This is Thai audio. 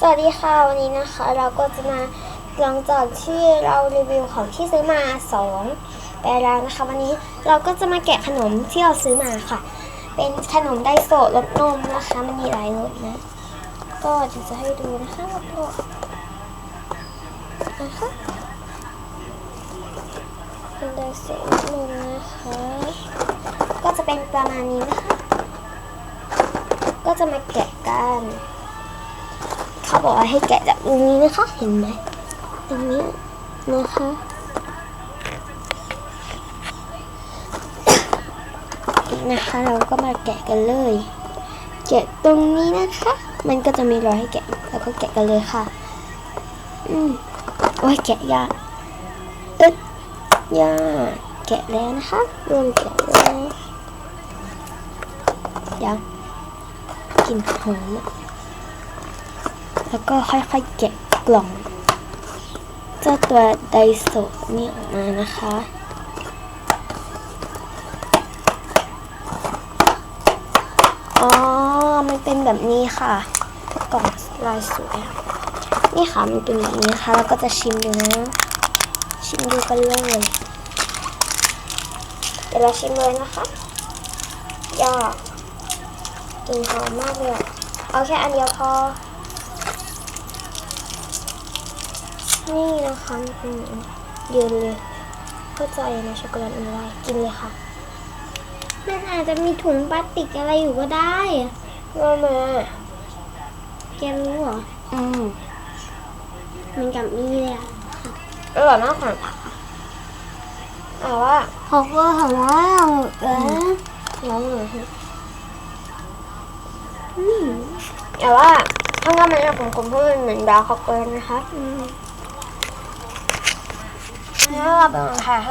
สวัสดีค่ะ วันนี้นะคะ เราก็จะมาหลังจากที่เรารีวิวของที่ซื้อมาสองไปแล้วนะคะ วันนี้เราก็จะมาแกะขนมที่เราซื้อมาค่ะ เป็นขนมไดโซะรสนมนะคะ มันมีหลายรสนะ ก็จะจะให้ดูนะคะแล้วก็นะคะเป็นไดโซะรสนมนะคะ ก็จะเป็นประมาณนี้นะคะ ก็จะมาแกะกัน เขาบอกว่าให้แกะจากตรงนี้นะคะ เห็นไหมตรงนี้นะคะนะคะเราก็มาแกะกันเลย แกะตรงนี้นะคะ มันก็จะมีรอยให้แกะแล้วก็แกะกันเลยค่ะ อืมโอ้ยแกะยากเอ๊ะยากแกะแล้วนะคะเริ่มแกะแล้วยังกลิ่นหอมอะ แล้วก็ค่อยๆแกะกล่อง เจ้าตัวไดโซนี่ออกมานะคะ อ๋อ มันเป็นแบบนี้ค่ะ กล่องลายสวย นี่ค่ะ มันเป็นแบบนี้นะคะแล้วก็จะชิมดูนะชิมดูกันเลยเดี๋ยวเราชิมเลยนะคะยากกลิ่นหอมมากเลยอเอาแค่อันเดียวพอ นี่นะคะมันเป็นเย็นเลยเข้าใจนะช็อกโกแลตมันละลายกินเลยค่ะมันอาจจะมีถุงพลาสติกอะไรอยู่ก็ได้อะว่ามาแกรู้เหรอ อืมมันกับนี่เลยอะอร่อยมากค่ะแต่ว่าเขาก็ถามว่าเออน้องหนูอืมแต่ว่าข้างนอกมันจะขมๆเพราะมันเหมือนดาวช็อกโกแลตนะคะ อืม แล้วเราไปลองถ่ายใ